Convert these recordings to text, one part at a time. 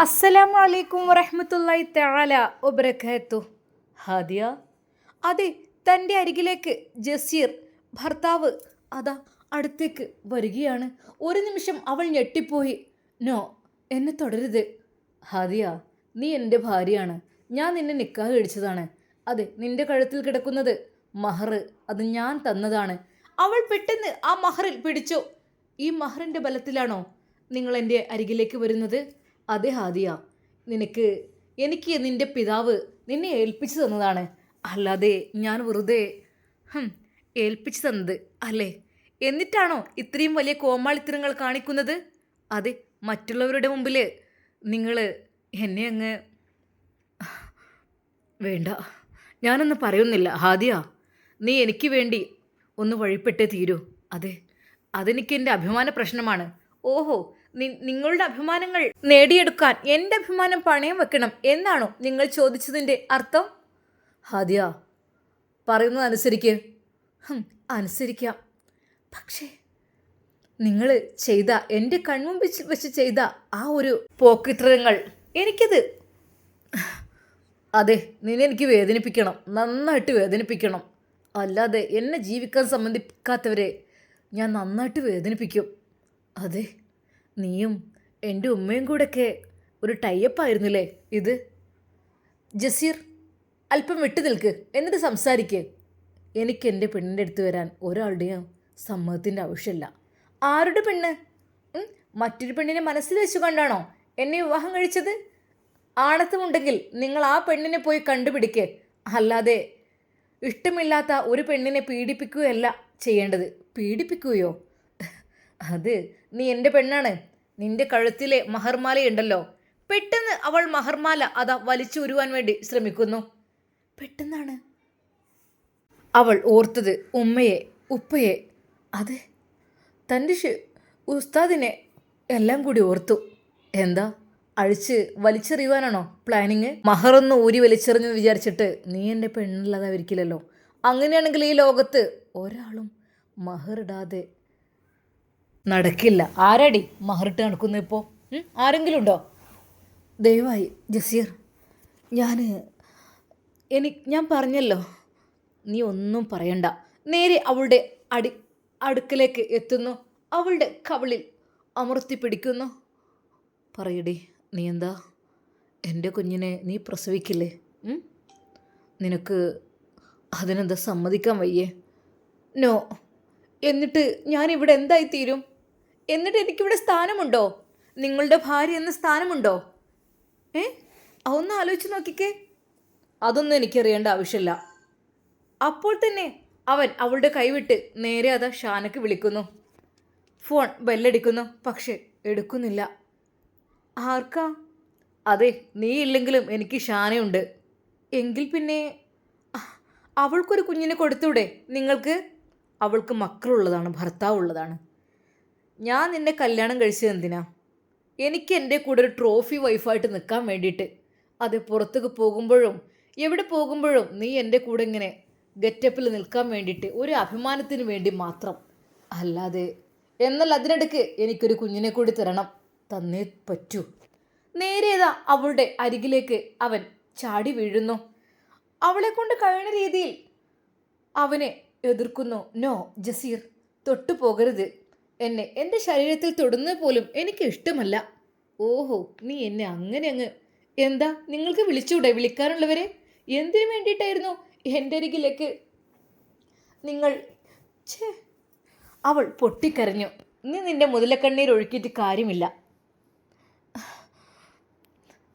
അസ്സലാമു അലൈക്കും വറഹമത്തല്ലായി തആല ഒബ്രഖത്തു ഹാദിയ അതെ തന്റെ അരികിലേക്ക് ജസീർ ഭർത്താവ് അതാ അടുത്തേക്ക് വരികയാണ്. ഒരു നിമിഷം അവൾ ഞെട്ടിപ്പോയി. നോ എന്നെ തുടരുത്. ഹാദിയ നീ എന്റെ ഭാര്യയാണ്. ഞാൻ നിന്നെ നിക്കാഹ് കഴിച്ചതാണ്. അതെ നിന്റെ കഴുത്തിൽ കിടക്കുന്നത് മഹർ. അത് ഞാൻ തന്നതാണ്. അവൾ പെട്ടെന്ന് ആ മഹറിൽ പിടിച്ചു. ഈ മഹറിന്റെ ബലത്തിലാണോ നിങ്ങൾ എന്റെ അരികിലേക്ക് വരുന്നത്? അതെ ഹാദിയ നിനക്ക് എനിക്ക് നിന്റെ പിതാവ് നിന്നെ ഏൽപ്പിച്ചു തന്നതാണ്. അല്ലാതെ ഞാൻ വെറുതെ ഏൽപ്പിച്ചു തന്നത് അല്ലേ? എന്നിട്ടാണോ ഇത്രയും വലിയ കോമാളിത്തരങ്ങൾ കാണിക്കുന്നത്? അതെ മറ്റുള്ളവരുടെ മുമ്പിൽ നിങ്ങൾ എന്നെ അങ്ങ് വേണ്ട ഞാനൊന്ന് പറയുന്നില്ല. ഹാദിയ നീ എനിക്ക് വേണ്ടി ഒന്ന് വഴിപ്പെട്ടേ തീരൂ. അതെ അതെനിക്ക് എന്റെ അഭിമാന പ്രശ്നമാണ്. ഓഹോ നിങ്ങളുടെ അഭിമാനങ്ങൾ നേടിയെടുക്കാൻ എന്റെ അഭിമാനം പണയം വെക്കണം എന്നാണോ നിങ്ങൾ ചോദിച്ചതിന്റെ അർത്ഥം? ഹാദിയ പറയുന്നത് അനുസരിക്ക് അനുസരിക്കാം. പക്ഷേ നിങ്ങൾ ചെയ്ത എന്റെ കൺമുമ്പിൽ വെച്ച് ചെയ്ത ആ ഒരു പോക്കിത്രങ്ങൾ എനിക്കത് അതെ നിന്നെ എനിക്ക് വേദനിപ്പിക്കണം നന്നായിട്ട് വേദനിപ്പിക്കണം. അല്ലാതെ എന്നെ ജീവിക്കാൻ സംബന്ധിക്കാത്തവരെ ഞാൻ നന്നായിട്ട് വേദനിപ്പിക്കും. അതെ നീയും എന്റെ ഉമ്മയും കൂടെയൊക്കെ ഒരു ടൈപ്പായിരുന്നില്ലേ ഇത്? ജസീർ അല്പം വിട്ടു നിൽക്ക്. എന്നിട്ട് സംസാരിക്കേ. എനിക്ക് എന്റെ പെണ്ണിന്റെ അടുത്ത് വരാൻ ഒരാളുടെയും സമ്മതത്തിന്റെ ആവശ്യമില്ല. ആരുടെ പെണ്ണ്? മറ്റൊരു പെണ്ണിനെ മനസ്സിൽ വെച്ചുകൊണ്ടാണോ എന്നെ വിവാഹം കഴിച്ചത്? ആണത്തമുണ്ടെങ്കിൽ നിങ്ങൾ ആ പെണ്ണിനെ പോയി കണ്ടുപിടിക്ക്. അല്ലാതെ ഇഷ്ടമില്ലാത്ത ഒരു പെണ്ണിനെ പീഡിപ്പിക്കുകയല്ല ചെയ്യേണ്ടത്. പീഡിപ്പിക്കുകയോ? അത് നീ എന്റെ പെണ്ണാണ്. നിന്റെ കഴുത്തിലെ മഹർമാലയുണ്ടല്ലോ. പെട്ടെന്ന് അവൾ മഹർമാല അതാ വലിച്ചു ഉരുവാൻ വേണ്ടി ശ്രമിക്കുന്നു. പെട്ടെന്നാണ്. അവൾ ഓർത്തത് ഉമ്മയെ ഉപ്പയെ. അതെ തന്റെ ഉസ്താദിനെ എല്ലാം കൂടി ഓർത്തു. എന്താ? അഴിച്ച് വലിച്ചെറിയുവാനാണോ പ്ലാനിങ്? മഹറൊന്ന് ഊരി വലിച്ചെറിഞ്ഞു വിചാരിച്ചിട്ട് നീ എന്റെ പെണ്ണല്ലാതായിരിക്കില്ലല്ലോ. അങ്ങനെയാണെങ്കിൽ ഈ ലോകത്ത് ഒരാളും മഹറിടാതെ നടക്കില്ല. ആരാടി? മഹറിട്ട് നടക്കുന്നു ഇപ്പോൾ ആരെങ്കിലും ഉണ്ടോ? ദയവായി ജസീർ. ഞാൻ എനിക്ക് ഞാൻ പറഞ്ഞല്ലോ. നീ ഒന്നും പറയണ്ട. നേരെ അവളുടെ അടി അടുക്കലേക്ക് എത്തുന്നു. അവളുടെ കവളിൽ അമർത്തി പിടിക്കുന്നു. പറയടി നീ എന്താ? എന്റെ കുഞ്ഞിനെ നീ പ്രസവിക്കില്ലേ? നിനക്ക് അതിനെന്താ സമ്മതിക്കാൻ വയ്യേ? നോ. എന്നിട്ട് ഞാനിവിടെ എന്തായിത്തീരും? എന്തായി തീരും എന്നിട്ട് എനിക്കിവിടെ സ്ഥാനമുണ്ടോ? നിങ്ങളുടെ ഭാര്യ എന്ന സ്ഥാനമുണ്ടോ? ഏ? അതൊന്ന് ആലോചിച്ച് നോക്കിക്കേ. അതൊന്നും എനിക്കറിയേണ്ട ആവശ്യമില്ല. അപ്പോൾ തന്നെ അവൻ അവളുടെ കൈവിട്ട് നേരെ അതാ ഷാനക്ക് വിളിക്കുന്നു. ഫോൺ ബെല്ലടിക്കുന്നു പക്ഷേ എടുക്കുന്നില്ല. ആർക്കാ? അതെ നീ ഇല്ലെങ്കിലും എനിക്ക് ഷാനയുണ്ട്. എങ്കിൽ പിന്നെ അവൾക്കൊരു കുഞ്ഞിനെ കൊടുത്തൂടെ നിങ്ങൾക്ക്? അവൾക്ക് മക്കളുള്ളതാണ് ഭർത്താവ് ഉള്ളതാണ് ഞാൻ നിന്നെ കല്യാണം കഴിച്ചത് എന്തിനാ? എനിക്ക് എന്റെ കൂടെ ഒരു ട്രോഫി വൈഫായിട്ട് നിൽക്കാൻ വേണ്ടിയിട്ട്. അത് പുറത്തേക്ക് പോകുമ്പോഴും എവിടെ പോകുമ്പോഴും നീ എന്റെ കൂടെ ഇങ്ങനെ ഗെറ്റപ്പിൽ നിൽക്കാൻ വേണ്ടിയിട്ട് ഒരു അഭിമാനത്തിന് വേണ്ടി മാത്രം. അല്ലാതെ എന്നാൽ അതിനിടയ്ക്ക് എനിക്കൊരു കുഞ്ഞിനെ കൂടി തരണം. തന്നേ പറ്റൂ. നേരേതാ അവളുടെ അരികിലേക്ക് അവൻ ചാടി വീഴുന്നു. അവളെ കൊണ്ട് കഴിയുന്ന രീതിയിൽ അവനെ എതിർക്കുന്നു. നോ ജസീർ തൊട്ടു പോകരുത് എന്നെ എന്റെ ശരീരത്തിൽ തൊടുന്നത് പോലും എനിക്ക് ഇഷ്ടമല്ല. ഓഹോ നീ എന്നെ അങ്ങനെ അങ്ങ് എന്താ നിങ്ങൾക്ക് വിളിച്ചൂടെ വിളിക്കാനുള്ളവരെ? എന്തിനു വേണ്ടിയിട്ടായിരുന്നു എന്റെ അരികിലേക്ക് നിങ്ങൾ? ഛേ അവൾ പൊട്ടിക്കരഞ്ഞു. നീ നിന്റെ മുതലക്കണ്ണീർ ഒഴുക്കിയിട്ട് കാര്യമില്ല.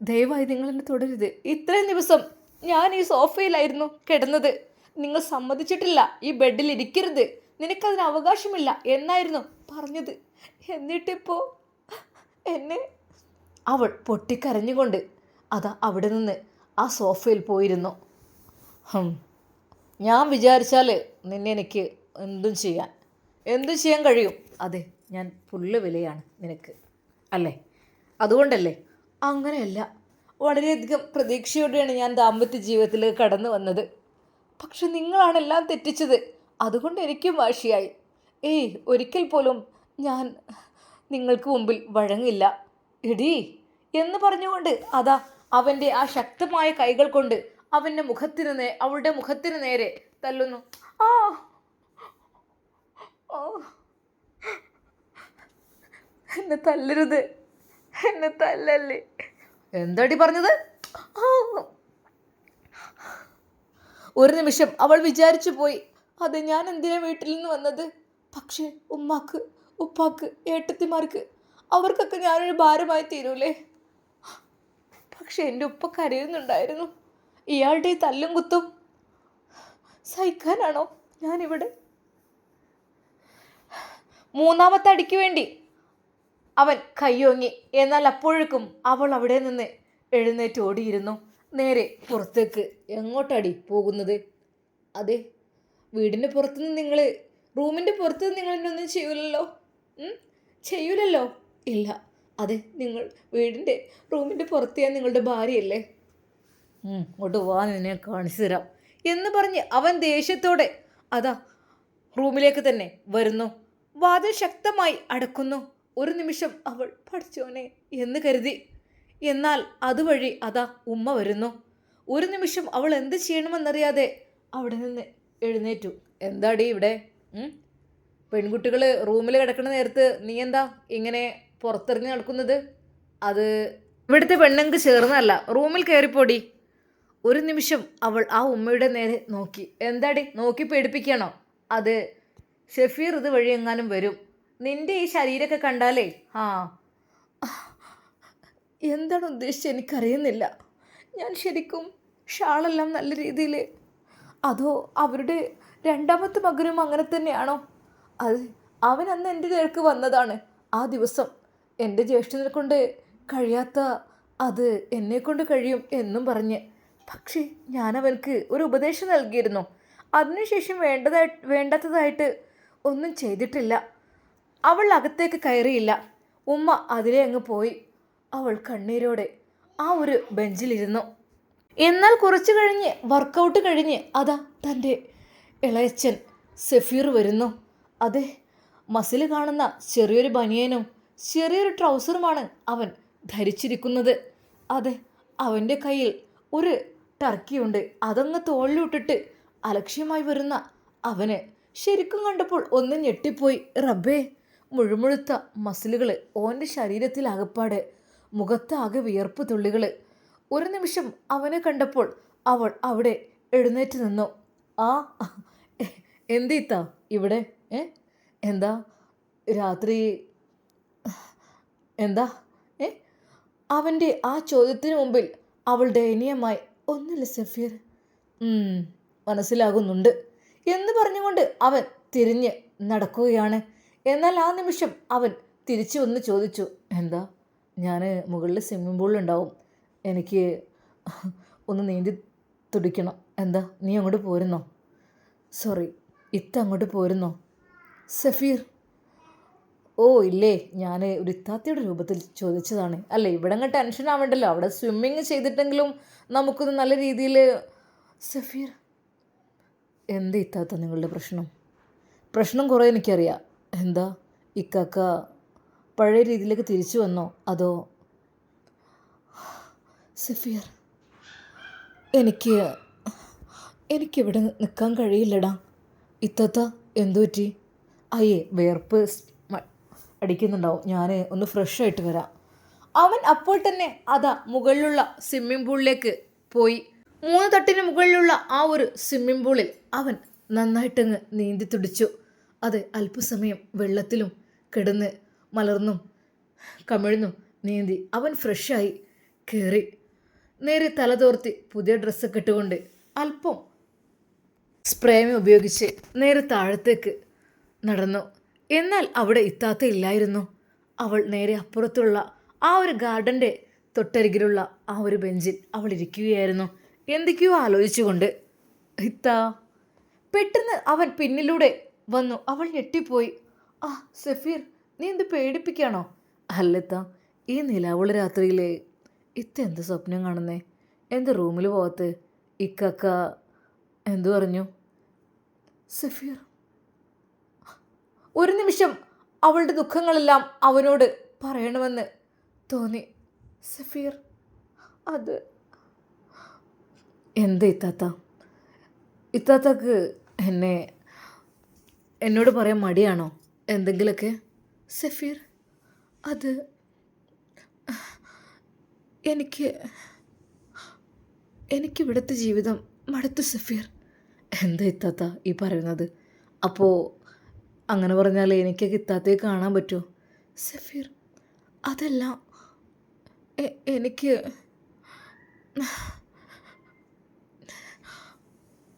ദയവായി നിങ്ങൾ എന്നെ തുടരുത്. ഇത്രയും ദിവസം ഞാൻ ഈ സോഫയിലായിരുന്നു കിടന്നത്. നിങ്ങൾ സമ്മതിച്ചിട്ടില്ല ഈ ബെഡിൽ ഇരിക്കരുത്. നിനക്കതിന് അവകാശമില്ല എന്നായിരുന്നു പറഞ്ഞത്. എന്നിട്ടിപ്പോ എന്നെ അവൾ പൊട്ടിക്കരഞ്ഞുകൊണ്ട് അതാ അവിടെ നിന്ന് ആ സോഫയിൽ പോയിരുന്നു. ഞാൻ വിചാരിച്ചാൽ നിന്നെ എനിക്ക് എന്തും ചെയ്യാൻ എന്തും ചെയ്യാൻ കഴിയും. അതെ ഞാൻ പുല്ല് വിലയാണ് നിനക്ക് അല്ലേ? അതുകൊണ്ടല്ലേ? അങ്ങനെയല്ല. വളരെയധികം പ്രതീക്ഷയോടെയാണ് ഞാൻ ദാമ്പത്യ ജീവിതത്തിലേക്ക് കടന്നു വന്നത്. പക്ഷെ നിങ്ങളാണ് എല്ലാം തെറ്റിച്ചത്. അതുകൊണ്ട് എനിക്കും വാശിയായി. ഏയ് ഒരിക്കൽ പോലും ഞാൻ നിങ്ങൾക്ക് മുമ്പിൽ വഴങ്ങില്ല. എടീ എന്ന് പറഞ്ഞുകൊണ്ട് അതാ അവന്റെ ആ ശക്തമായ കൈകൾ കൊണ്ട് അവന്റെ മുഖത്തിന് നേ അവളുടെ മുഖത്തിന് നേരെ തല്ലുന്നു. ആ എന്നെ തല്ലരുത്. എന്നെ തല്ലല്ലേ. എന്താടി പറഞ്ഞത്? ഒരു നിമിഷം അവൾ വിചാരിച്ചു പോയി. അത് ഞാൻ എന്തിനാ വീട്ടിൽ നിന്ന് വന്നത്? പക്ഷേ ഉമ്മാക്ക് ഉപ്പാക്ക് ഏട്ടത്തിമാർക്ക് അവർക്കൊക്കെ ഞാനൊരു ഭാരമായി തീരൂലേ? പക്ഷെ എന്റെ ഉപ്പ കരയുന്നുണ്ടായിരുന്നു. ഇയാളുടെ തല്ലും കുത്തും സഹിക്കാനാണോ ഞാനിവിടെ? മൂന്നാമത്തെ അടിക്ക് വേണ്ടി അവൻ കയ്യോങ്ങി. എന്നാൽ അപ്പോഴേക്കും അവൾ അവിടെ നിന്ന് എഴുന്നേറ്റ് ഓടിയിരുന്നു. നേരെ പുറത്തേക്ക്. എങ്ങോട്ടടി പോകുന്നത്? അതെ വീടിന്റെ പുറത്തുനിന്ന് നിങ്ങൾ റൂമിന്റെ പുറത്തുനിന്ന് നിങ്ങൾ എന്നെ ചെയ്യൂലല്ലോ? ചെയ്യൂലല്ലോ? ഇല്ല. അതെ നിങ്ങൾ വീടിന്റെ റൂമിന്റെ പുറത്ത് ഞാൻ നിങ്ങളുടെ ഭാര്യയല്ലേ? ഇങ്ങോട്ട് വാ നിന്നെ കാണിച്ചു തരാം. എന്ന് പറഞ്ഞ് അവൻ ദേഷ്യത്തോടെ അതാ റൂമിലേക്ക് തന്നെ വരുന്നു. വാതിൽ ശക്തമായി അടക്കുന്നു. ഒരു നിമിഷം അവൾ പഠിച്ചോനെ എന്ന് കരുതി. എന്നാൽ അതുവഴി അതാ ഉമ്മ വരുന്നു. ഒരു നിമിഷം അവൾ എന്ത് ചെയ്യണമെന്നറിയാതെ അവിടെ നിന്ന് എഴുന്നേറ്റു. എന്താടി ഇവിടെ? പെൺകുട്ടികൾ റൂമിൽ കിടക്കുന്ന നേരത്ത് നീ എന്താ ഇങ്ങനെ പുറത്തിറങ്ങി നടക്കുന്നത്? അത് ഇവിടുത്തെ പെണ്ണുങ്ങൾക്ക് ചേർന്നതല്ല. റൂമിൽ കയറിപ്പോടി. ഒരു നിമിഷം അവൾ ആ ഉമ്മയുടെ നേരെ നോക്കി. എന്താടി? നോക്കി പേടിപ്പിക്കണോ അത് ഷെഫീർ ഇത് വഴി എങ്ങാനും വരും. നിന്റെ ഈ ശരീരമൊക്കെ കണ്ടാലേ? ആ. എന്താണ് ഉദ്ദേശിച്ചത്? എനിക്കറിയുന്നില്ല. ഞാൻ ശരിക്കും ഷാളെല്ലാം നല്ല രീതിയിൽ അതോ അവരുടെ രണ്ടാമത്തെ മകനും അങ്ങനെ തന്നെയാണോ? അത് അവൻ അന്ന് എന്റെ നേർക്ക് വന്നതാണ് ആ ദിവസം. എന്റെ ജ്യേഷ്ഠനെ കൊണ്ട് കഴിയാത്ത അത് എന്നെ കൊണ്ട് കഴിയും എന്നും പറഞ്ഞ്. പക്ഷേ ഞാൻ അവനക്ക് ഒരു ഉപദേശം നൽകിയിരുന്നു. അതിനുശേഷം വേണ്ടതായി വേണ്ടാത്തതായിട്ട് ഒന്നും ചെയ്തിട്ടില്ല. അവൾ അകത്തേക്ക് കയറിയില്ല. ഉമ്മ അതിലെ അങ്ങ് പോയി. അവൾ കണ്ണീരോടെ ആ ഒരു ബെഞ്ചിലിരുന്നു. എന്നാൽ കുറച്ചു കഴിഞ്ഞ് വർക്കൗട്ട് കഴിഞ്ഞ് അതാ തന്റെ ഇളയച്ചൻ സെഫീർ വരുന്നു. അതെ മസിൽ കാണുന്ന ചെറിയൊരു ബനിയനും ചെറിയൊരു ട്രൗസറുമാണ് അവൻ ധരിച്ചിരിക്കുന്നത്. അതെ അവന്റെ കയ്യിൽ ഒരു ടർക്കിയുണ്ട് അതങ്ങ് തോളിലിട്ടിട്ട് അലക്ഷ്യമായി വരുന്ന അവന് ശരിക്കും കണ്ടപ്പോൾ ഒന്ന് ഞെട്ടിപ്പോയി. റബ്ബേ മുഴുമുഴുത്ത മസിലുകൾ ഓന്റെ ശരീരത്തിൽ അകപ്പാട് മുഖത്താകെ വിയർപ്പ് തുള്ളികൾ ഒരു നിമിഷം അവനെ കണ്ടപ്പോൾ അവൾ അവിടെ എഴുന്നേറ്റ് നിന്നു. ആ എന്തീത്ത ഇവിടെ? ഏ എന്താ? രാത്രി എന്താ? ഏ? അവന്റെ ആ ചോദ്യത്തിന് മുമ്പിൽ അവൾ ദയനീയമായി ഒന്നില്ല സഫീർ മനസ്സിലാകുന്നുണ്ട്. എന്ന് പറഞ്ഞുകൊണ്ട് അവൻ തിരിഞ്ഞ് നടക്കുകയാണ്. എന്നാൽ ആ നിമിഷം അവൻ തിരിച്ചു വന്ന് ചോദിച്ചു എന്താ? ഞാൻ മുകളിൽ സ്വിമ്മിംഗ് പൂളിലുണ്ടാവും എനിക്ക് ഒന്ന് നീന്തി തുടിക്കണം. എന്താ? നീ അങ്ങോട്ട് പോരുന്നോ? സോറി ഇത്ത അങ്ങോട്ട് പോരുന്നോ? സഫീർ. ഓ ഇല്ലേ. ഞാൻ ഒരു ഇത്താത്തയുടെ രൂപത്തിൽ ചോദിച്ചതാണ്. അല്ല ഇവിടെ അങ്ങ് ടെൻഷൻ ആവണ്ടല്ലോ. അവിടെ സ്വിമ്മിങ് ചെയ്തിട്ടെങ്കിലും നമുക്കൊന്ന് നല്ല രീതിയിൽ സഫീർ. എന്ത് ഇത്താത്ത നിങ്ങളുടെ പ്രശ്നം? പ്രശ്നം കുറേ എനിക്കറിയാം. എന്താ? ഇക്കാക്ക പഴയ രീതിയിലേക്ക് തിരിച്ചു വന്നോ? അതോ സഫീർ എനിക്ക് എനിക്കിവിടെ നിൽക്കാൻ കഴിയില്ലടാ. ഇത്തത്ത എന്തു പറ്റി? അയ്യേ വേർപ്പ് അടിക്കുന്നുണ്ടാവും. ഞാൻ ഒന്ന് ഫ്രഷ് ആയിട്ട് വരാം. അവൻ അപ്പോൾ തന്നെ അതാ മുകളിലുള്ള സ്വിമ്മിംഗ് പൂളിലേക്ക് പോയി. മൂന്ന് തട്ടിന് മുകളിലുള്ള ആ ഒരു സ്വിമ്മിംഗ് പൂളിൽ അവൻ നന്നായിട്ടങ്ങ് നീന്തി തുടിച്ചു. അത് അല്പസമയം വെള്ളത്തിലും കിടന്ന് മലർന്നും കമിഴ്ന്നും നീന്തി അവൻ ഫ്രഷായി കയറി നേരെ തലതോർത്തി പുതിയ ഡ്രസ്സ് ഇട്ടുകൊണ്ട് അല്പം സ്പ്രേമി ഉപയോഗിച്ച് നേരെ താഴത്തേക്ക് നടന്നു. എന്നാൽ അവിടെ ഇത്താത്ത ഇല്ലായിരുന്നു. അവൾ നേരെ അപ്പുറത്തുള്ള ആ ഒരു ഗാർഡന്റെ തൊട്ടരികിലുള്ള ആ ഒരു ബെഞ്ചിൽ അവൾ ഇരിക്കുകയായിരുന്നു. എന്തൊക്കെയോ ആലോചിച്ചുകൊണ്ട് ഇത്താ പെട്ടെന്ന് അവൻ പിന്നിലൂടെ വന്നു. അവൾ ഞെട്ടിപ്പോയി. ആ സഫീർ നീ എന്ത് പേടിപ്പിക്കാണോ? അല്ലത്ത ഈ നിലാവുള്ള രാത്രിയിലെ ഇത്ത സ്വപ്നം കാണുന്നേ? എന്ത് റൂമിൽ പോകത്ത് ഇക്കക്ക എന്തു പറഞ്ഞു? സഫീർ. ഒരു നിമിഷം അവളുടെ ദുഃഖങ്ങളെല്ലാം അവനോട് പറയണമെന്ന് തോന്നി. സഫീർ അത് എന്ത് ഇത്താത്ത? ഇത്താത്തക്ക് എന്നെ എന്നോട് പറയാൻ മടിയാണോ? എന്തെങ്കിലുമൊക്കെ സഫീർ അത് എനിക്ക് എനിക്ക് ഇവിടുത്തെ ജീവിതം മടുത്തു സഫീർ. എന്താ ഇത്താത്ത ഈ പറയുന്നത്? അപ്പോൾ അങ്ങനെ പറഞ്ഞാൽ എനിക്ക് ഇത്താത്തയെ കാണാൻ പറ്റുമോ സഫീർ അതല്ല എനിക്ക്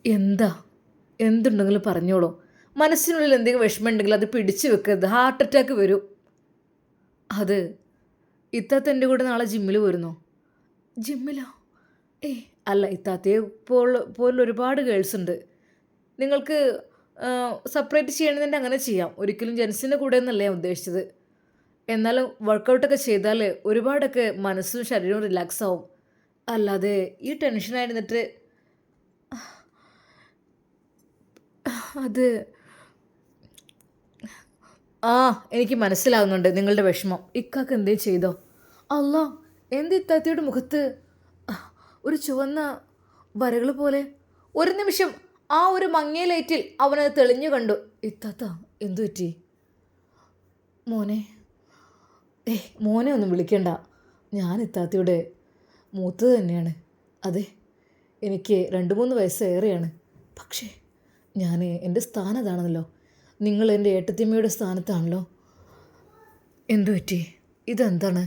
എന്താ? എന്തുണ്ടെങ്കിലും പറഞ്ഞോളൂ. മനസ്സിനുള്ളിൽ എന്തെങ്കിലും വിഷമമുണ്ടെങ്കിൽ അത് പിടിച്ചു വെക്കരുത്. ഹാർട്ട് അറ്റാക്ക് വരും. അത് ഇത്താത്ത എന്റെ കൂടെ നാളെ ജിമ്മിൽ വരുന്നു ജിമ്മിലോ? ഏ അല്ല ഇത്താത്തയെ പോൽ പോലുള്ള ഒരുപാട് ഗേൾസ് ഉണ്ട്. നിങ്ങൾക്ക് സെപ്പറേറ്റ് ചെയ്യണമെന്നുണ്ടെങ്കിൽ അങ്ങനെ ചെയ്യാം. ഒരിക്കലും ജെൻസിന്റെ കൂടെ എന്നല്ല ഞാൻ ഉദ്ദേശിച്ചത്. എന്നാലും വർക്കൗട്ടൊക്കെ ചെയ്താൽ ഒരുപാടൊക്കെ മനസ്സും ശരീരവും റിലാക്സ് ആവും. അല്ലാതെ ഈ ടെൻഷനായിരുന്നിട്ട് അത് ആ എനിക്ക് മനസ്സിലാകുന്നുണ്ട് നിങ്ങളുടെ വിഷമം. ഇക്കാക്ക് എന്തേ ചെയ്തോ? അല്ല എന്ത് ഇത്താത്തയുടെ മുഖത്ത് ഒരു ചുവന്ന വരകൾ പോലെ. ഒരു നിമിഷം ആ ഒരു മങ്ങിയ ലൈറ്റിൽ അവനത് തെളിഞ്ഞു കണ്ടു. ഇത്താത്ത എന്തു പറ്റി? മോനെ ഏ മോനെ ഒന്നും വിളിക്കണ്ട. ഞാൻ ഇത്താത്തയുടെ മൂത്തത് തന്നെയാണ്. അതെ എനിക്ക് രണ്ട് മൂന്ന് വയസ്സേറെയാണ് പക്ഷേ ഞാൻ എന്റെ സ്ഥാനം അതാണല്ലോ. നിങ്ങൾ എന്റെ ഏട്ടത്തിമ്മയുടെ സ്ഥാനത്താണല്ലോ? എന്തു പറ്റി? ഇതെന്താണ്?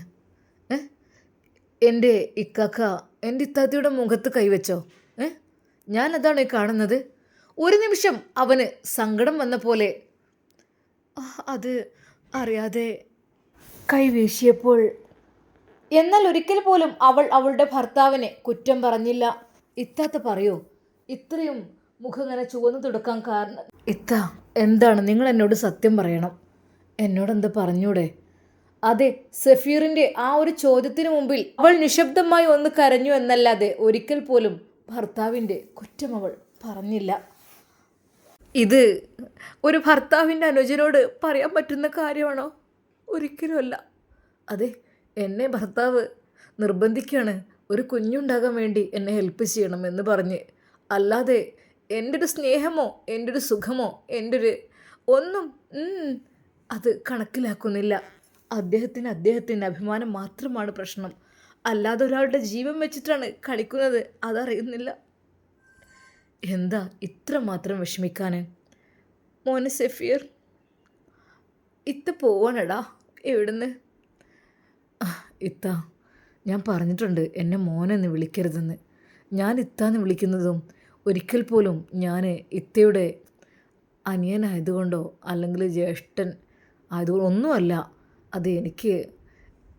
എന്റെ ഇക്കാക്ക എന്റെ ഇത്താത്തിയുടെ മുഖത്ത് കൈവച്ചോ? ഏ? ഞാനതാണ് ഈ കാണുന്നത്. ഒരു നിമിഷം അവന് സങ്കടം വന്ന പോലെ. അത് അറിയാതെ കൈവീശിയപ്പോൾ എന്നാൽ ഒരിക്കൽ പോലും അവൾ അവളുടെ ഭർത്താവിനെ കുറ്റം പറഞ്ഞില്ല. ഇത്താത്ത പറയൂ ഇത്രയും മുഖം ഇങ്ങനെ ചുവന്നു തുടക്കാൻ കാരണം ഇത്ത എന്താണ്? നിങ്ങൾ എന്നോട് സത്യം പറയണം. എന്നോട് എന്താ പറഞ്ഞൂടെ? അതെ സഫീറിന്റെ ആ ഒരു ചോദ്യത്തിന് മുമ്പിൽ അവൾ നിശബ്ദമായി ഒന്ന് കരഞ്ഞു എന്നല്ലാതെ ഒരിക്കൽ പോലും ഭർത്താവിന്റെ കുറ്റം അവൾ പറഞ്ഞില്ല. ഇത് ഒരു ഭർത്താവിന്റെ അനുജനോട് പറയാൻ പറ്റുന്ന കാര്യമാണോ? ഒരിക്കലുമല്ല. അതെ എന്നെ ഭർത്താവ് നിർബന്ധിക്കുകയാണ് ഒരു കുഞ്ഞുണ്ടാകാൻ വേണ്ടി എന്നെ ഹെൽപ്പ് ചെയ്യണം എന്ന് പറഞ്ഞ്. അല്ലാതെ എന്റെ ഒരു സ്നേഹമോ എന്റെ ഒരു സുഖമോ എന്റെ ഒരു ഒന്നും അത് കണക്കിലാക്കുന്നില്ല. അദ്ദേഹത്തിന് അദ്ദേഹത്തിന്റെ അഭിമാനം മാത്രമാണ് പ്രശ്നം. അല്ലാതെ ഒരാളുടെ ജീവൻ വെച്ചിട്ടാണ് കളിക്കുന്നത് അതറിയുന്നില്ല. എന്താ ഇത്ര മാത്രം വിഷമിക്കാൻ മോനെ സെഫിയർ ഇത്ത പോവാനടാ എവിടുന്ന്? ഇത്ത ഞാൻ പറഞ്ഞിട്ടുണ്ട് എന്നെ മോനെന്ന് വിളിക്കരുതെന്ന്. ഞാൻ ഇത്താന്ന് വിളിക്കുന്നതും ഒരിക്കൽ പോലും ഞാൻ ഇത്തയുടെ അനിയനായതുകൊണ്ടോ അല്ലെങ്കിൽ ജ്യേഷ്ഠൻ ആയതുകൊണ്ടോ ഒന്നുമല്ല. അത് എനിക്ക്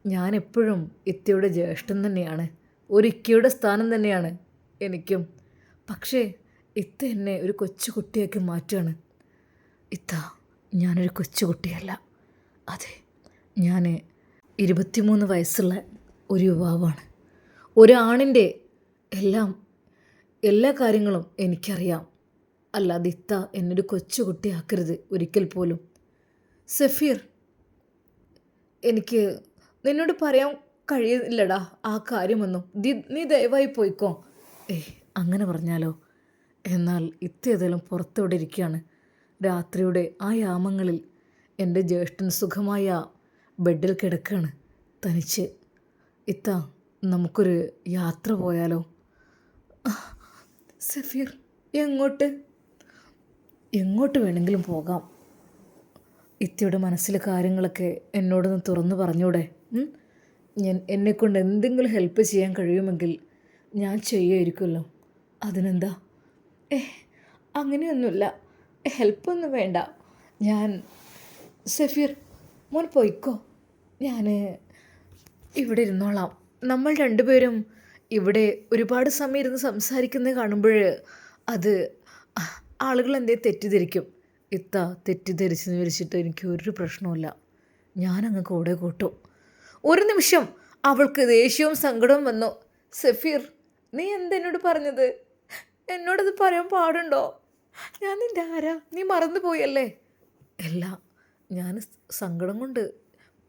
ഞാൻ എപ്പോഴും ഇത്തയുടെ ജ്യേഷ്ഠൻ തന്നെയാണ്. ഒരു ഇക്കയുടെ സ്ഥാനം തന്നെയാണ് എനിക്കും. പക്ഷേ ഇത്ത എന്നെ ഒരു കൊച്ചു കുട്ടിയാക്കി മാറ്റുകയാണ്. ഇത്ത ഞാനൊരു കൊച്ചു കുട്ടിയല്ല. അതെ ഞാൻ ഇരുപത്തിമൂന്ന് വയസ്സുള്ള ഒരു യുവാവാണ്. ഒരാണിന്റെ എല്ലാം എല്ലാ കാര്യങ്ങളും എനിക്കറിയാം. അല്ലാതെ ഇത്ത എന്നൊരു കൊച്ചുകുട്ടിയാക്കരുത് ഒരിക്കൽ പോലും. സഫീർ എനിക്ക് നിന്നോട് പറയാൻ കഴിയില്ലടാ ആ കാര്യമൊന്നും. ദി- നീ ദയവായി പോയിക്കോ. ഏയ് അങ്ങനെ പറഞ്ഞാലോ? എന്നാൽ ഇത്തേതെല്ലാം പുറത്തോടെ ഇരിക്കുകയാണ്. രാത്രിയുടെ ആ യാമങ്ങളിൽ എന്റെ ജ്യേഷ്ഠൻ സുഖമായ ബെഡിൽ കിടക്കുകയാണ്. തനിച്ച് ഇത്ത നമുക്കൊരു യാത്ര പോയാലോ? സഫീർ എങ്ങോട്ട്? എങ്ങോട്ട് വേണമെങ്കിലും പോകാം. ഇത്തിയുടെ മനസ്സിലെ കാര്യങ്ങളൊക്കെ എന്നോടൊന്ന് തുറന്നു പറഞ്ഞൂടെ? ഞാൻ എന്നെക്കൊണ്ട് എന്തെങ്കിലും ഹെൽപ്പ് ചെയ്യാൻ കഴിയുമെങ്കിൽ ഞാൻ ചെയ്യുമായിരിക്കുമല്ലോ അതിനെന്താ? ഏ അങ്ങനെയൊന്നുമില്ല. ഹെൽപ്പൊന്നും വേണ്ട. ഞാൻ സഫീർ മോൻ പോയിക്കോ. ഞാൻ ഇവിടെ ഇരുന്നോളാം. നമ്മൾ രണ്ടുപേരും ഇവിടെ ഒരുപാട് സമയം ഇരുന്ന് സംസാരിക്കുന്നത് കാണുമ്പോൾ അത് ആളുകൾ എന്തേ തെറ്റിദ്ധരിക്കും. ഇത്ത തെറ്റിദ്ധരിച്ചെന്ന് വിളിച്ചിട്ട് എനിക്ക് ഒരു പ്രശ്നവുമില്ല. ഞാനങ്ങ് കൂടെ കൂട്ടും. ഒരു നിമിഷം അവൾക്ക് ദേഷ്യവും സങ്കടവും വന്നു. സഫീർ നീ എന്തെന്നോട് പറഞ്ഞത്? എന്നോടത് പറയാൻ പാടുണ്ടോ? ഞാൻ നിന്റെ ആരാ? നീ മറന്നു പോയല്ലേ? അല്ല ഞാൻ സങ്കടം കൊണ്ട്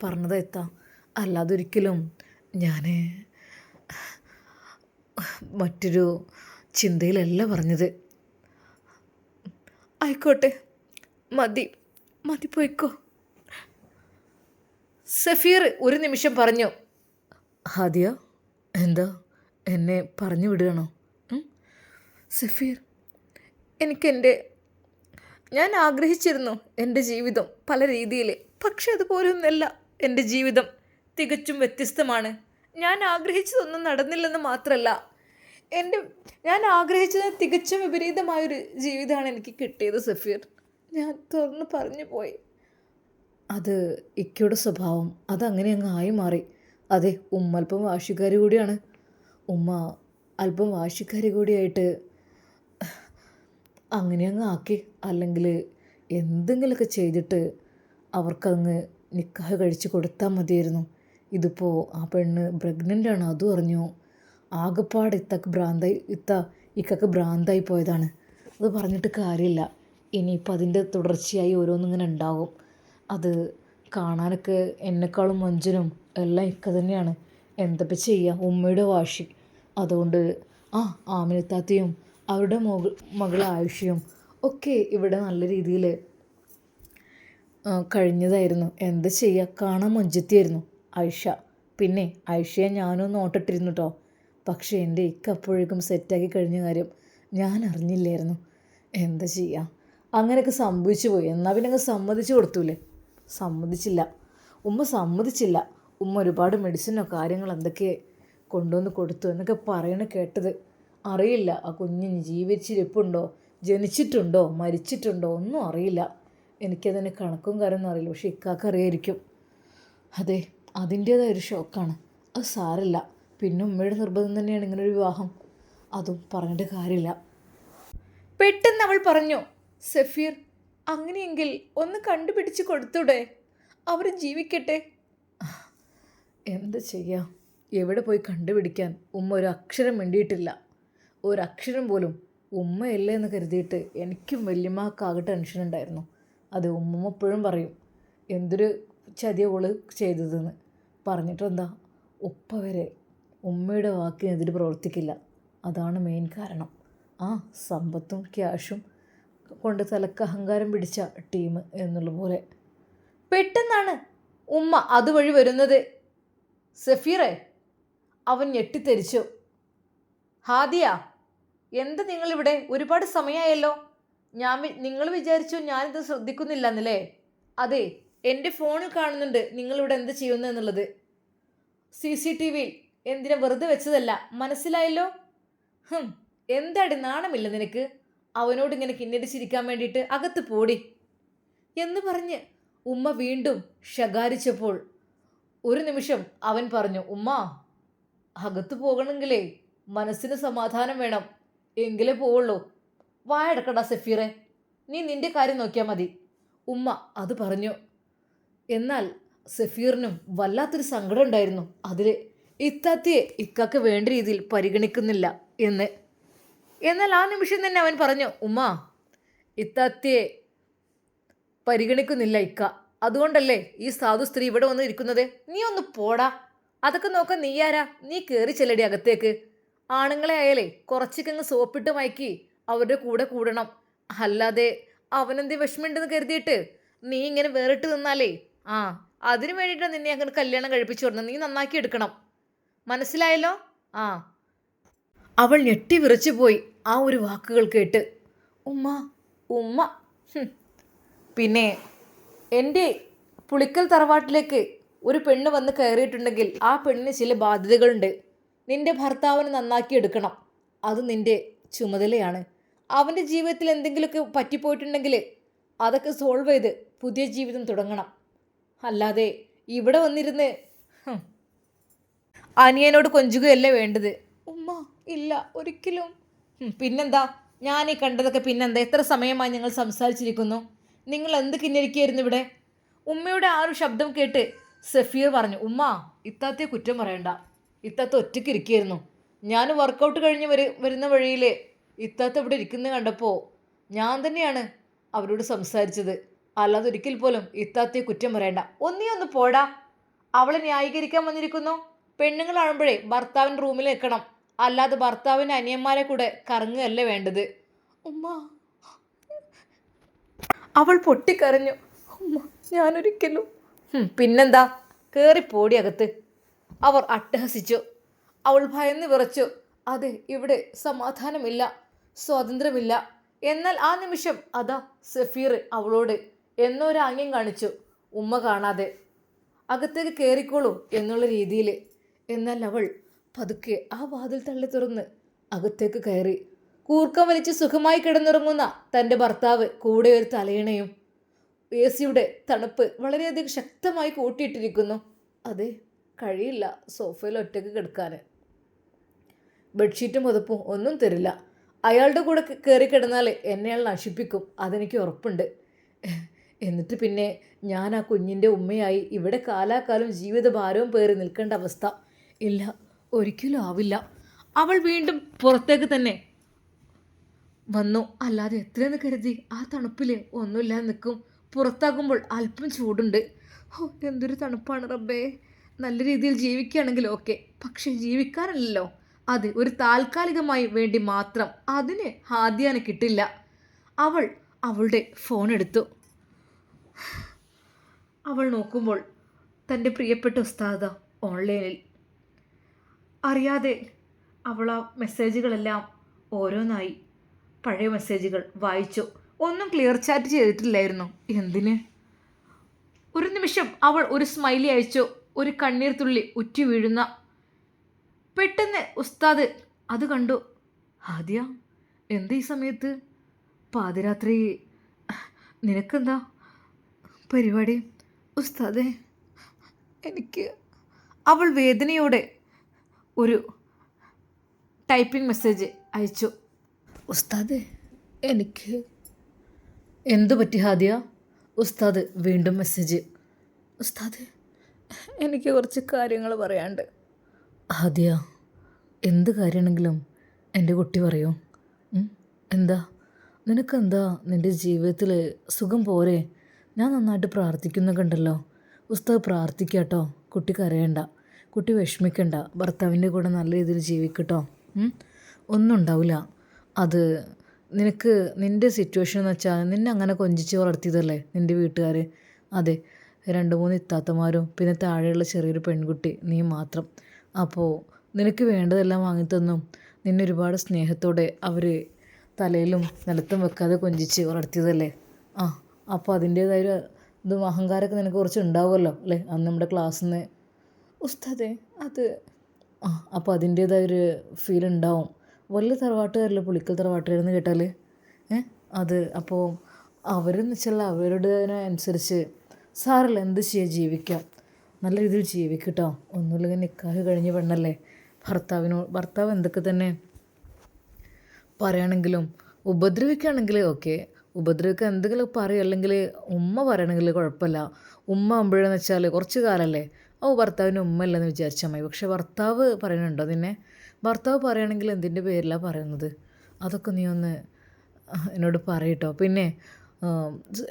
പറഞ്ഞതെത്താം അല്ലാതെ ഒരിക്കലും ഞാൻ മറ്റൊരു ചിന്തയിലല്ല പറഞ്ഞത്. ആയിക്കോട്ടെ മതി മതി പോയിക്കോ. സഫീർ ഒരു നിമിഷം പറഞ്ഞു ഹാദിയ എന്താ? എന്നെ പറഞ്ഞു വിടുകയാണോ? സഫീർ എനിക്കെന്റെ ഞാൻ ആഗ്രഹിച്ചിരുന്നു എന്റെ ജീവിതം പല രീതിയിൽ പക്ഷെ അതുപോലൊന്നല്ല എന്റെ ജീവിതം തികച്ചും വ്യത്യസ്തമാണ്. ഞാൻ ആഗ്രഹിച്ചതൊന്നും നടന്നില്ലെന്ന് മാത്രമല്ല എന്റെ ഞാൻ ആഗ്രഹിച്ചത് തികച്ചും വിപരീതമായൊരു ജീവിതമാണ് എനിക്ക് കിട്ടിയത് സഫീർ. ഞാൻ തുറന്ന് പറഞ്ഞു പോയി. അത് ഇക്കയുടെ സ്വഭാവം. അതങ്ങനെ അങ്ങ് ആയി മാറി. അതെ ഉമ്മ അല്പം വാശിക്കാരി കൂടിയാണ്. ഉമ്മ അല്പം വാശിക്കാരി കൂടിയായിട്ട് അങ്ങനെ അങ്ങ് ആക്കി. അല്ലെങ്കിൽ എന്തെങ്കിലുമൊക്കെ ചെയ്തിട്ട് അവർക്കങ്ങ് നിക്കാഹ് കഴിച്ച് കൊടുത്താൽ മതിയായിരുന്നു. ഇതിപ്പോൾ ആ പെണ്ണ് പ്രഗ്നന്റ് ആണ് അതും അറിഞ്ഞു. ആകെപ്പാട് ഇത്തക്ക് ഭ്രാന്തായി ഇത്ത ഇക്കക്ക് ഭ്രാന്തായി പോയതാണ്. അത് പറഞ്ഞിട്ട് കാര്യമില്ല. ഇനിയിപ്പോൾ അതിന്റെ തുടർച്ചയായി ഓരോന്നിങ്ങനെ ഉണ്ടാവും. അത് കാണാനൊക്കെ എന്നെക്കാളും മഞ്ചനും എല്ലാം ഇക്ക തന്നെയാണ്. എന്തപ്പോൾ ചെയ്യുക ഉമ്മയുടെ വാശി. അതുകൊണ്ട് ആ ആമിനത്താത്തയും അവരുടെ മകൾ മകൾ ആയുഷ്യം ഒക്കെ ഇവിടെ നല്ല രീതിയിൽ കഴിഞ്ഞതായിരുന്നു. എന്താ ചെയ്യുക കാണാൻ മൊഞ്ചത്തിയായിരുന്നു ഐഷ. പിന്നെ ഐഷയെ ഞാനും നോട്ടിട്ടിരുന്നു കേട്ടോ പക്ഷേ എന്റെ ഇക്ക അപ്പോഴേക്കും സെറ്റാക്കി കഴിഞ്ഞ കാര്യം ഞാൻ അറിഞ്ഞില്ലായിരുന്നു. എന്താ ചെയ്യുക അങ്ങനെയൊക്കെ സംഭവിച്ചു പോയി. എന്നാൽ പിന്നെ അങ്ങ് സമ്മതിച്ചു കൊടുത്തൂലേ? സമ്മതിച്ചില്ല. ഉമ്മ സമ്മതിച്ചില്ല. ഉമ്മ ഒരുപാട് മെഡിസിനോ കാര്യങ്ങൾ എന്തൊക്കെ കൊണ്ടുവന്ന് കൊടുത്തു എന്നൊക്കെ പറയണ കേട്ടത്. അറിയില്ല. ആ കുഞ്ഞിന് ജീവിച്ചിരിപ്പുണ്ടോ? ജനിച്ചിട്ടുണ്ടോ? മരിച്ചിട്ടുണ്ടോ? ഒന്നും അറിയില്ല. എനിക്കതിന് കണക്കും കാര്യമൊന്നും അറിയില്ല. പക്ഷേ ഇക്കാക്കറിയായിരിക്കും. അതെ അതിന്റേതായ ഒരു ഷോക്കാണ്. അത് സാരല്ല. പിന്നെ ഉമ്മയുടെ നിർബന്ധം തന്നെയാണ് ഇങ്ങനെ ഒരു വിവാഹം. അതും പറഞ്ഞിട്ട് കാര്യമില്ല. പെട്ടെന്ന് അവൾ പറഞ്ഞു സഫീർ അങ്ങനെയെങ്കിൽ ഒന്ന് കണ്ടുപിടിച്ച് കൊടുത്തൂടെ? അവർ ജീവിക്കട്ടെ. എന്ത് ചെയ്യാം? എവിടെ പോയി കണ്ടുപിടിക്കാൻ ഉമ്മ ഒരു അക്ഷരം വേണ്ടിയിട്ടില്ല ഒരക്ഷരം പോലും ഉമ്മയല്ലേ എന്ന് കരുതിയിട്ട് എനിക്കും വല്യമ്മക്കാകെ ടെൻഷൻ ഉണ്ടായിരുന്നു അത് ഉമ്മ എപ്പോഴും പറയും എന്തൊരു ചതിയ ഓൾ ചെയ്തതെന്ന്. പറഞ്ഞിട്ടെന്താ? ഉപ്പ വരെ ഉമ്മയുടെ വാക്കിനെതിരെ പ്രവർത്തിക്കില്ല. അതാണ് മെയിൻ കാരണം. ആ സമ്പത്തും ക്യാഷും കൊണ്ട് തലക്ക് അഹങ്കാരം പിടിച്ച ടീം എന്നുള്ള പോലെ. പെട്ടെന്നാണ് ഉമ്മ അതുവഴി വരുന്നത്. സഫീറെ അവൻ ഞെട്ടിത്തെരിച്ചു. ഹാദിയ എന്താ നിങ്ങളിവിടെ? ഒരുപാട് സമയമായല്ലോ ഞാൻ നിങ്ങൾ വിചാരിച്ചു ഞാനിത് ശ്രദ്ധിക്കുന്നില്ല എന്നല്ലേ അതെ എന്റെ ഫോണിൽ കാണുന്നുണ്ട്. നിങ്ങളിവിടെ എന്ത് ചെയ്യുന്നു എന്നുള്ളത്. സി സി ടി വിയിൽ എന്തിനെ വെറുതെ വെച്ചതല്ല. മനസ്സിലായല്ലോ? ഹും. എന്താടി നാണമില്ല നിനക്ക്? അവനോട് ഇങ്ങനെ കിന്നടിച്ചിരിക്കാൻ വേണ്ടിയിട്ട് അകത്ത് പോടി. എന്ന് പറഞ്ഞ് ഉമ്മ വീണ്ടും ശകാരിച്ചപ്പോൾ ഒരു നിമിഷം അവൻ പറഞ്ഞു ഉമ്മ അകത്ത് പോകണമെങ്കിലേ മനസ്സിന് സമാധാനം വേണം. എങ്കിലേ പോവുള്ളൂ. വായടക്കടാ സഫീറെ. നീ നിന്റെ കാര്യം നോക്കിയാൽ മതി. ഉമ്മ അത് പറഞ്ഞു. എന്നാൽ സഫീറിനും വല്ലാത്തൊരു സങ്കടം ഉണ്ടായിരുന്നു. അതിൽ ഇത്താത്തിയെ ഇക്കാക്ക് വേണ്ട രീതിയിൽ പരിഗണിക്കുന്നില്ല എന്ന്. എന്നാൽ ആ നിമിഷം തന്നെ അവൻ പറഞ്ഞു ഉമ്മ ഇത്താത്തിയെ പരിഗണിക്കുന്നില്ല ഇക്ക. അതുകൊണ്ടല്ലേ ഈ സാധു സ്ത്രീ ഇവിടെ വന്ന് ഇരിക്കുന്നത്? നീ ഒന്ന് പോടാ. അതൊക്കെ നോക്കാൻ നീ ആരാ? നീ കയറി ചെല്ലടി അകത്തേക്ക്. ആണുങ്ങളെ ആയാലേ കുറച്ചൊക്കെ സോപ്പിട്ട് മയക്കി അവരുടെ കൂടെ കൂടണം. അല്ലാതെ അവനെന്ത് വിഷമമുണ്ടെന്ന് കരുതിയിട്ട് നീ ഇങ്ങനെ വേറിട്ട് നിന്നാലേ ആ അതിനു വേണ്ടിയിട്ടാണ് നിന്നെ അങ്ങനെ കല്യാണം കഴിപ്പിച്ചു വിടണം നീ നന്നാക്കി എടുക്കണം. മനസ്സിലായല്ലോ? ആ. അവൾ ഞെട്ടി വിറച്ചു പോയി. ആ ഒരു വാക്കുകൾ കേട്ട് ഉമ്മ ഉമ്മ. പിന്നെ എന്റെ പുളിക്കൽ തറവാട്ടിലേക്ക് ഒരു പെണ്ണ് വന്ന് കയറിയിട്ടുണ്ടെങ്കിൽ ആ പെണ്ണിന് ചില ബാധ്യതകളുണ്ട്. നിന്റെ ഭർത്താവിനെ നന്നാക്കി എടുക്കണം. അത് നിന്റെ ചുമതലയാണ്. അവന്റെ ജീവിതത്തിൽ എന്തെങ്കിലുമൊക്കെ പറ്റിപ്പോയിട്ടുണ്ടെങ്കിൽ അതൊക്കെ സോൾവ് ചെയ്ത് പുതിയ ജീവിതം തുടങ്ങണം. അല്ലാതെ ഇവിടെ വന്നിരുന്ന് അനിയനോട് കൊഞ്ചുകയല്ലേ വേണ്ടത്? ഉമ്മ ഇല്ല ഒരിക്കലും. പിന്നെന്താ? ഞാൻ ഈ കണ്ടതൊക്കെ പിന്നെന്താ? എത്ര സമയമായി ഞങ്ങൾ സംസാരിച്ചിരിക്കുന്നു? നിങ്ങൾ എന്ത് കിന്നരിക്കായിരുന്നു ഇവിടെ? ഉമ്മയുടെ ആ ഒരു ശബ്ദം കേട്ട് സഫീർ പറഞ്ഞു ഉമ്മ ഇത്താത്തെ കുറ്റം പറയണ്ട. ഇത്താത്ത ഒറ്റയ്ക്ക് ഇരിക്കുകയായിരുന്നു ഞാൻ വർക്കൗട്ട് കഴിഞ്ഞ് വരു വരുന്ന വഴിയിൽ ഇത്താത്ത ഇവിടെ ഇരിക്കുന്നത് കണ്ടപ്പോൾ ഞാൻ തന്നെയാണ് അവരോട് സംസാരിച്ചത്. അല്ലാതെ ഒരിക്കൽ പോലും ഇത്താത്തെ കുറ്റം പറയണ്ട. ഒന്നേ ഒന്ന് പോടാ. അവളെ ന്യായീകരിക്കാൻ വന്നിരിക്കുന്നു. പെണ്ണുങ്ങളാകുമ്പോഴേ ഭർത്താവിന്റെ റൂമിൽ നിൽക്കണം. അല്ലാതെ ഭർത്താവിന്റെ അനിയന്മാരെ കൂടെ കറങ്ങുകയല്ലേ വേണ്ടത്. ഉമ്മ. അവൾ പൊട്ടിക്കരഞ്ഞു. ഉമ്മ ഞാനൊരിക്കലും. പിന്നെന്താ? കയറി പോടി അകത്ത്. അവർ അട്ടഹസിച്ചു. അവൾ ഭയന്ന് വിറച്ചു. അതെ ഇവിടെ സമാധാനമില്ല സ്വാതന്ത്ര്യമില്ല. എന്നാൽ ആ നിമിഷം അതാ സഫീർ അവളോട് എന്നൊരു ആംഗ്യം കാണിച്ചു. ഉമ്മ കാണാതെ. അകത്തേക്ക് കയറിക്കോളൂ എന്നുള്ള രീതിയിൽ എന്നാൽ അവൾ പതുക്കെ ആ വാതിൽ തള്ളി തുറന്ന് അകത്തേക്ക് കയറി. കൂർക്കം വലിച്ച് സുഖമായി കിടന്നുറങ്ങുന്ന തന്റെ ഭർത്താവ് കൂടെ ഒരു തലയിണയും എ സിയുടെ തണുപ്പ് വളരെയധികം ശക്തമായി കൂട്ടിയിട്ടിരിക്കുന്നു. അതെ കഴിയില്ല. സോഫയിൽ ഒറ്റയ്ക്ക് കിടക്കാൻ ബെഡ്ഷീറ്റും പുതപ്പും ഒന്നും തരില്ല. അയാളുടെ കൂടെ കയറി കിടന്നാൽ എന്നെ അയാൾ നശിപ്പിക്കും. അതെനിക്ക് ഉറപ്പുണ്ട്. എന്നിട്ട് പിന്നെ ഞാൻ ആ കുഞ്ഞിന്റെ ഉമ്മയായി ഇവിടെ കാലാകാലം ജീവിതഭാരവും പേറി നിൽക്കേണ്ട അവസ്ഥ. ഇല്ല ഒരിക്കലും ആവില്ല. അവൾ വീണ്ടും പുറത്തേക്ക് തന്നെ വന്നു. അല്ലാതെ എത്രയെന്ന് കരുതി ആ തണുപ്പിൽ ഒന്നുമില്ലാതെ നിൽക്കും. പുറത്താകുമ്പോൾ അല്പം ചൂടുണ്ട്. ഓ എന്തൊരു തണുപ്പാണ് റബ്ബേ. നല്ല രീതിയിൽ ജീവിക്കുകയാണെങ്കിൽ ഓക്കെ പക്ഷെ ജീവിക്കാനല്ലല്ലോ. അത് ഒരു താൽക്കാലികമായി വേണ്ടി മാത്രം. അതിന് ഹാദ്യാന് കിട്ടില്ല. അവൾ അവളുടെ ഫോൺ എടുത്തു. അവൾ നോക്കുമ്പോൾ തന്റെ പ്രിയപ്പെട്ട ഉസ്താദ ഓൺലൈനിൽ അറിയാതെ അവൾ ആ മെസ്സേജുകളെല്ലാം ഓരോന്നായി. പഴയ മെസ്സേജുകൾ വായിച്ചു. ഒന്നും ക്ലിയർ ചാറ്റ് ചെയ്തിട്ടില്ലായിരുന്നു. എന്തിന്? ഒരു നിമിഷം അവൾ ഒരു സ്മൈലി അയച്ചു. ഒരു കണ്ണീർ തുള്ളി ഉറ്റി വീഴുന്ന. പെട്ടെന്ന് ഉസ്താദ് അത് കണ്ടു. ആദ്യ എന്ത് ഈ സമയത്ത്? പാതിരാത്രി നിനക്കെന്താ? പരിപാടി? ഉസ്താദെ എനിക്ക് അവൾ വേദനയോടെ ഒരു ടൈപ്പിംഗ് മെസ്സേജ് അയച്ചു. ഉസ്താദെ എനിക്ക് എന്തു പറ്റി ഹാദിയ? ഉസ്താദ് വീണ്ടും മെസ്സേജ് ഉസ്താദ് എനിക്ക് കുറച്ച് കാര്യങ്ങൾ പറയാണ്ട് ഹാദിയ എന്ത് കാര്യമാണെങ്കിലും എന്റെ കുട്ടി പറയൂ? എന്താ? നിനക്കെന്താ? നിന്റെ ജീവിതത്തിൽ സുഖം പോരെ ഞാൻ നന്നായിട്ട് പ്രാർത്ഥിക്കുന്നൊക്കെ ഉണ്ടല്ലോ ഉസ്താദ് പ്രാർത്ഥിക്കാട്ടോ കുട്ടി കരയണ്ട. കുട്ടി വിഷമിക്കണ്ട. ഭർത്താവിന്റെ കൂടെ നല്ല രീതിയിൽ ജീവിക്കട്ടോ ഒന്നും ഉണ്ടാവില്ല അത് നിനക്ക് നിന്റെ സിറ്റുവേഷൻ എന്ന് വെച്ചാൽ നിന്നെ അങ്ങനെ കൊഞ്ചിച്ച് വളർത്തിയതല്ലേ നിന്റെ വീട്ടുകാർ അതെ. രണ്ട് മൂന്ന് ഇത്താത്തമാരും പിന്നെ താഴെയുള്ള ചെറിയൊരു പെൺകുട്ടി നീ മാത്രം. അപ്പോൾ നിനക്ക് വേണ്ടതെല്ലാം വാങ്ങിത്തന്നും നിന്നെ ഒരുപാട് സ്നേഹത്തോടെ അവർ തലയിലും നിലത്തും വെക്കാതെ കൊഞ്ചിച്ച് വളർത്തിയതല്ലേ? ആ. അപ്പോൾ അതിന്റേതായ ഒരു ഇതും അഹങ്കാരമൊക്കെ നിനക്ക് കുറച്ച് ഉണ്ടാവുമല്ലോ അല്ലേ? അന്ന് നമ്മുടെ ക്ലാസ്സിൽ നിന്ന് ഉസ്താദേ അത് ആ അപ്പോൾ അതിന്റേതായൊരു ഫീൽ ഉണ്ടാവും. വലിയ തറവാട്ടുകാരല്ലേ പുളിക്കൽ തറവാട്ടുകാരെന്ന് കേട്ടാൽ ഏ അത് അപ്പോൾ അവരെന്ന് വെച്ചാൽ അവരുടേതിനനുസരിച്ച് സാറില്ല എന്ത് ചെയ്യുക ജീവിക്കാം? നല്ല രീതിയിൽ ജീവിക്കട്ടോ. ഒന്നുമില്ലെങ്കിൽ നിക്കാഹ് കഴിഞ്ഞ് പെണ്ണല്ലേ? ഭർത്താവിനോ ഭർത്താവ് എന്തൊക്കെ തന്നെ പറയുകയാണെങ്കിലും ഉപദ്രവിക്കുകയാണെങ്കിൽ ഓക്കെ ഉപദ്രവിക്കാൻ എന്തെങ്കിലും പറയും? അല്ലെങ്കിൽ ഉമ്മ പറയണമെങ്കിൽ കുഴപ്പമില്ല. ഉമ്മ ആകുമ്പോഴെന്ന് വെച്ചാൽ കുറച്ച് കാലമല്ലേ ഓ ഭർത്താവിന് ഉമ്മ അല്ലെന്ന് വിചാരിച്ചാൽ മതി. പക്ഷേ ഭർത്താവ് പറയുന്നുണ്ടോ നിന്നെ? ഭർത്താവ് പറയുകയാണെങ്കിൽ എന്തിന്റെ പേരിലാണ് പറയുന്നത്? അതൊക്കെ നീ ഒന്ന് എന്നോട് പറയട്ടോ. പിന്നെ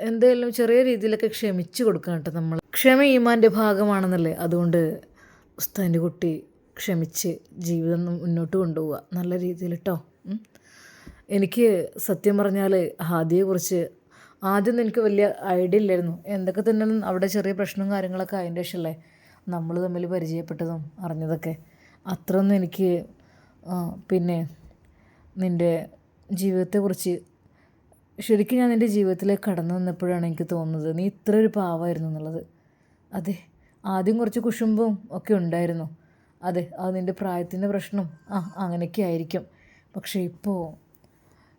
എന്തെങ്കിലും ചെറിയ രീതിയിലൊക്കെ ക്ഷമിച്ച് കൊടുക്കണം കേട്ടോ നമ്മൾ ക്ഷമ ഈമാന്റെ ഭാഗമാണെന്നല്ലേ? അതുകൊണ്ട് ഉസ്താന്റെ കുട്ടി ക്ഷമിച്ച് ജീവിതം മുന്നോട്ട് കൊണ്ടുപോവുക. നല്ല രീതിയിൽ കേട്ടോ. എനിക്ക് സത്യം പറഞ്ഞാൽ ഹാദിയെക്കുറിച്ച് ആദ്യമൊന്നും എനിക്ക് വലിയ ഐഡിയ ഇല്ലായിരുന്നു. എന്തൊക്കെ തന്നെ അവിടെ ചെറിയ പ്രശ്നവും കാര്യങ്ങളൊക്കെ അതിന്റെ ശേഷമല്ലേ നമ്മൾ തമ്മിൽ പരിചയപ്പെട്ടതും അറിഞ്ഞതൊക്കെ. അത്രയൊന്നും എനിക്ക് പിന്നെ നിന്റെ ജീവിതത്തെക്കുറിച്ച് ശരിക്കും ഞാൻ നിന്റെ ജീവിതത്തിലേക്ക് കടന്നു വന്നപ്പോഴാണ് എനിക്ക് തോന്നുന്നത് നീ ഇത്ര ഒരു പാവമായിരുന്നു എന്നുള്ളത്. അതെ ആദ്യം കുറച്ച് കുശുമ്പും ഒക്കെ ഉണ്ടായിരുന്നു. അതെ അത് നിന്റെ പ്രായത്തിന്റെ പ്രശ്നം. ആ അങ്ങനെയൊക്കെ ആയിരിക്കും. പക്ഷേ ഇപ്പോൾ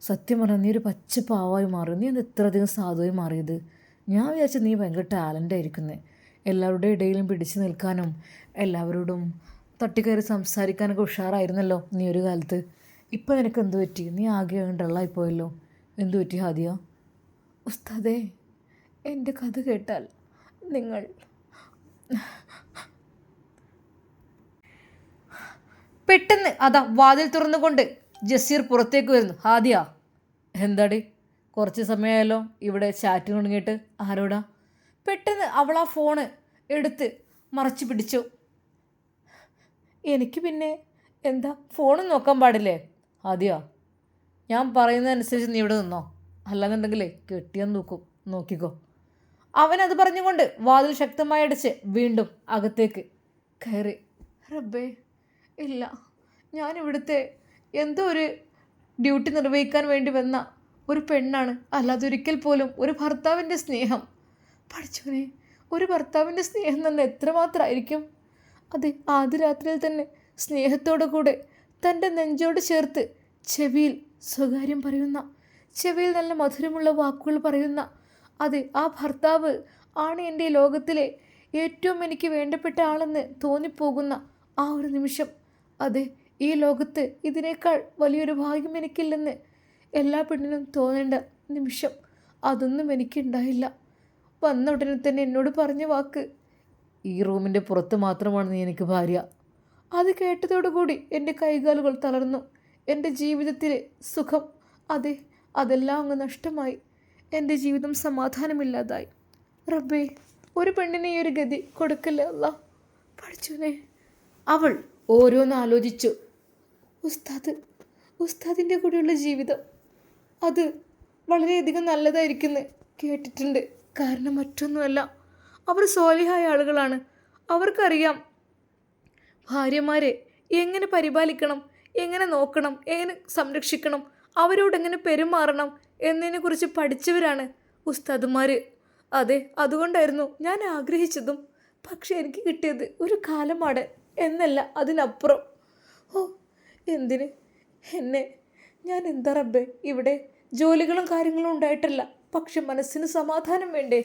സത്യം പറഞ്ഞാൽ നീ ഒരു പച്ച പാവമായി മാറി. നീ എന്ത് ഇത്ര അധികം സാധുവായി മാറിയത്? ഞാൻ വിചാരിച്ചു നീ ഭയങ്കര ടാലന്റ് ആയിരിക്കുന്നത് എല്ലാവരുടെ ഇടയിലും പിടിച്ചു നിൽക്കാനും എല്ലാവരോടും തട്ടിക്കയറി സംസാരിക്കാനൊക്കെ ഉഷാറായിരുന്നല്ലോ നീ ഒരു കാലത്ത്. ഇപ്പം നിനക്ക് എന്ത് പറ്റി? നീ ആകെ ഡള്ളായി പോയല്ലോ. എന്തു പറ്റി ഹാദിയ? ഉസ്താദേ എന്റെ കഥ കേട്ടാൽ നിങ്ങൾ പെട്ടെന്ന് അതാ വാതിൽ തുറന്നുകൊണ്ട് ജസീർ പുറത്തേക്ക് വരുന്നു. ഹാദിയ എന്താടി? കുറച്ച് സമയമായല്ലോ ഇവിടെ ചാറ്റ് തുടങ്ങിയിട്ട് ആരോടാ? പെട്ടെന്ന് അവൾ ആ ഫോണ് എടുത്ത് മറച്ചു പിടിച്ചു. എനിക്ക് പിന്നെ എന്താ ഫോണും നോക്കാൻ പാടില്ലേ? ആദ്യ ഞാൻ പറയുന്നതനുസരിച്ച് നീ ഇവിടെ നിന്നോ? അല്ലാന്നുണ്ടെങ്കിലേ കെട്ടിയാൻ നോക്കും നോക്കിക്കോ. അവൻ അത് പറഞ്ഞുകൊണ്ട് വാതിൽ ശക്തമായി അടിച്ച് വീണ്ടും അകത്തേക്ക് കയറി. റബ്ബേ ഇല്ല ഞാൻ ഇവിടുത്തെ എന്തോ ഒരു ഡ്യൂട്ടി നിർവഹിക്കാൻ വേണ്ടി വന്ന ഒരു പെണ്ണാണ്. അല്ലാതെ ഒരിക്കൽ പോലും ഒരു ഭർത്താവിന്റെ സ്നേഹം. പഠിച്ചവനെ ഒരു ഭർത്താവിന്റെ സ്നേഹം തന്നെ എത്രമാത്രമായിരിക്കും? അത് ആദ്യ രാത്രിയിൽ തന്നെ സ്നേഹത്തോടു കൂടെ തന്റെ നെഞ്ചോട് ചേർത്ത് ചെവിയിൽ സ്വകാര്യം പറയുന്ന ചെവിയിൽ നല്ല മധുരമുള്ള വാക്കുകൾ പറയുന്ന അതെ ആ ഭർത്താവ് ആണ് എന്റെ ലോകത്തിലെ ഏറ്റവും എനിക്ക് വേണ്ടപ്പെട്ട ആളെന്ന് തോന്നിപ്പോകുന്ന ആ ഒരു നിമിഷം. അതെ ഈ ലോകത്ത് ഇതിനേക്കാൾ വലിയൊരു ഭാഗ്യം എനിക്കില്ലെന്ന് എല്ലാ പെണ്ണിനും തോന്നേണ്ട നിമിഷം അതൊന്നും എനിക്കുണ്ടായില്ല. വന്ന ഉടനെ തന്നെ എന്നോട് പറഞ്ഞ വാക്ക് ഈ റൂമിന്റെ പുറത്ത് മാത്രമാണ് നീ എനിക്ക് ഭാര്യ. അത് കേട്ടതോടുകൂടി എന്റെ കൈകാലുകൾ തളർന്നു. എന്റെ ജീവിതത്തിലെ സുഖം അതെ അതെല്ലാം അങ്ങ് നഷ്ടമായി. എന്റെ ജീവിതം സമാധാനമില്ലാതായി. റബ്ബേ ഒരു പെണ്ണിനെ ഈ ഒരു ഗതി കൊടുക്കല്ല അല്ല? അവൾ ഓരോന്ന് ആലോചിച്ചു. ഉസ്താദ് ഉസ്താദിന്റെ കൂടെയുള്ള ജീവിതം. അത് വളരെയധികം നല്ലതായിരിക്കുന്നു കേട്ടിട്ടുണ്ട്. കാരണം മറ്റൊന്നുമല്ല അവർ സോലിഹായ ആളുകളാണ്. അവർക്കറിയാം ഭാര്യമാരെ എങ്ങനെ പരിപാലിക്കണം എങ്ങനെ നോക്കണം എങ്ങനെ സംരക്ഷിക്കണം അവരോട് എങ്ങനെ പെരുമാറണം എന്നതിനെക്കുറിച്ച് പഠിച്ചവരാണ് ഉസ്താദുമാർ അതെ അതുകൊണ്ടായിരുന്നു ഞാൻ ആഗ്രഹിച്ചതും പക്ഷേ എനിക്ക് കിട്ടിയത് ഒരു കാലമാണ് എന്നല്ല അതിനപ്പുറം. ഓ എന്തിന്? എന്നെ. ഞാൻ എന്താ റബ്ബേ? ഇവിടെ ജോലികളും കാര്യങ്ങളും ഉണ്ടായിട്ടില്ല. പക്ഷെ മനസ്സിന് സമാധാനം വേണ്ടേ?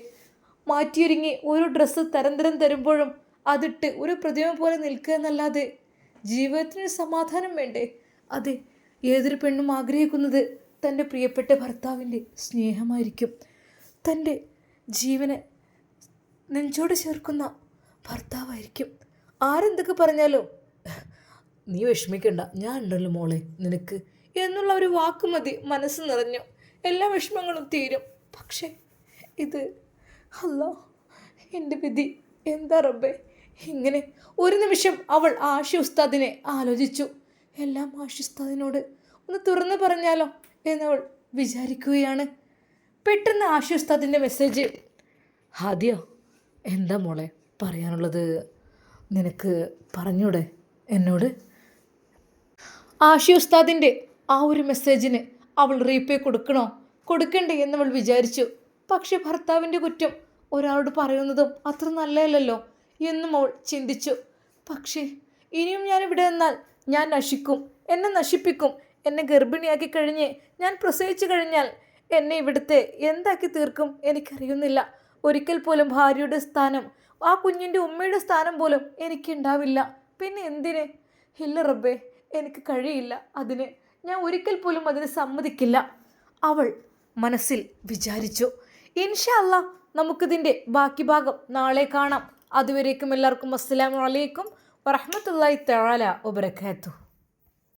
മാറ്റിയൊരുങ്ങി ഒരു ഡ്രസ്സ് തരംതരം തരം തരുമ്പോഴും അതിട്ട് ഒരു പ്രതിമ പോലെ നിൽക്കുക എന്നല്ലാതെ ജീവിതത്തിന് സമാധാനം വേണ്ടേ? അതെ ഏതൊരു പെണ്ണും ആഗ്രഹിക്കുന്നത് തന്റെ പ്രിയപ്പെട്ട ഭർത്താവിന്റെ സ്നേഹമായിരിക്കും. തന്റെ ജീവനെ നെഞ്ചോട് ചേർക്കുന്ന ഭർത്താവായിരിക്കും. ആരെന്തൊക്കെ പറഞ്ഞാലും നീ വിഷമിക്കണ്ട ഞാൻ ഉണ്ടല്ലോ മോളെ നിനക്ക്. എന്നുള്ള ഒരു വാക്ക് മതി മനസ്സ് നിറഞ്ഞു. എല്ലാ വിഷമങ്ങളും തീരും. പക്ഷേ ഇത് അല്ല എന്റെ വിധി. എന്താ റബ്ബേ? ഇങ്ങനെ ഒരു നിമിഷം അവൾ ആഷി ഉസ്താദിനെ ആലോചിച്ചു. എല്ലാം ആഷി ഉസ്താദിനോട് ഒന്ന് തുറന്നു പറഞ്ഞാലോ എന്നവൾ വിചാരിക്കുകയാണ്. പെട്ടെന്ന് ആഷി ഉസ്താദിന്റെ മെസ്സേജ് ഹാദിയോ എന്താ മോളെ പറയാനുള്ളത്? നിനക്ക് പറഞ്ഞൂടെ എന്നോട്? ആഷി ഉസ്താദിന്റെ ആ ഒരു മെസ്സേജിന് അവൾ റീപേ കൊടുക്കണോ? കൊടുക്കണ്ടേ എന്നവൾ വിചാരിച്ചു. പക്ഷെ ഭർത്താവിന്റെ കുറ്റം ഒരാളോട് പറയുന്നതും അത്ര നല്ലതല്ലല്ലോ എന്നും അവൾ ചിന്തിച്ചു. പക്ഷേ ഇനിയും ഞാൻ ഇവിടെ നിന്നാൽ ഞാൻ നശിക്കും. എന്നെ നശിപ്പിക്കും. എന്നെ ഗർഭിണിയാക്കി കഴിഞ്ഞ് ഞാൻ പ്രസവിച്ചു കഴിഞ്ഞാൽ എന്നെ ഇവിടുത്തെ എന്താക്കി തീർക്കും എനിക്കറിയുന്നില്ല. ഒരിക്കൽ പോലും ഭാര്യയുടെ സ്ഥാനം ആ കുഞ്ഞിന്റെ ഉമ്മയുടെ സ്ഥാനം പോലും എനിക്കുണ്ടാവില്ല. പിന്നെ എന്തിന്? ഇല്ല റബ്ബേ എനിക്ക് കഴിയില്ല. അതിന് ഞാൻ ഒരിക്കൽ പോലും അതിന് സമ്മതിക്കില്ല. അവൾ മനസ്സിൽ വിചാരിച്ചു ഇൻഷാ അല്ലാ നമുക്കിതിന്റെ ബാക്കി ഭാഗം നാളെ കാണാം. അതുവരേക്കും എല്ലാവർക്കും അസ്സലാമു അലൈക്കും വറഹ്മത്തുള്ളാഹി തആല വബറകാതുഹു.